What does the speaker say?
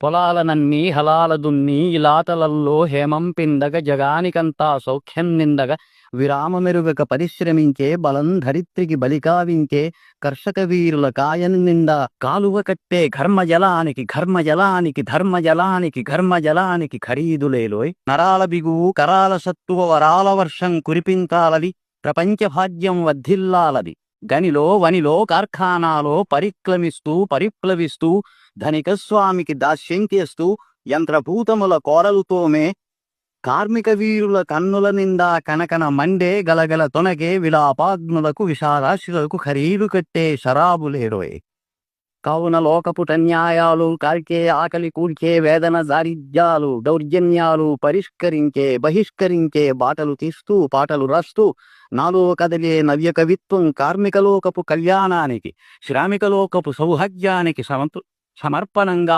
పొలాలనన్నీ హలాల దున్ని ఇలాతలల్లో హేమం పిందగ జగానికంతా సౌఖ్యం నిందగ విరామమెరుగక పరిశ్రమించే బలం ధరిత్రికి బలికావించే కర్షక వీరుల కాయం నిండా కాలువ కట్టే ఘర్మజలానికి ఘర్మజలానికి ధర్మజలానికి ఘర్మజలానికి ఖరీదులేలోయ్ నరాల బిగువు కరాల సత్తువ వరాల వర్షం కురిపించాలది ప్రపంచ భాగ్యం వద్దిల్లాలది గనిలో వనిలో కార్ఖానాలో పరిక్రమిస్తూ పరిప్లవిస్తూ ధనిక స్వామికి దాస్యం చేస్తూ యంత్రభూతముల కోరలుతోమే కార్మిక వీరుల కన్నుల నిండా కనకన మండే గలగల తొనగే విలాపాగ్నులకు విషారాశులకు ఖరీదు కట్టే శరాబులేరోయ్. కావున లోకపుట న్యాయాలు కాల్చే ఆకలి కూల్చే వేదన దారిద్ర్యాలు దౌర్జన్యాలు పరిష్కరించే బహిష్కరించే బాటలు తీస్తూ పాటలు రాస్తూ నాలో కదిలే నవ్య కవిత్వం కార్మిక లోకపు కళ్యాణానికి శ్రామిక లోకపు సౌభాగ్యానికి సమతు సమర్పణంగా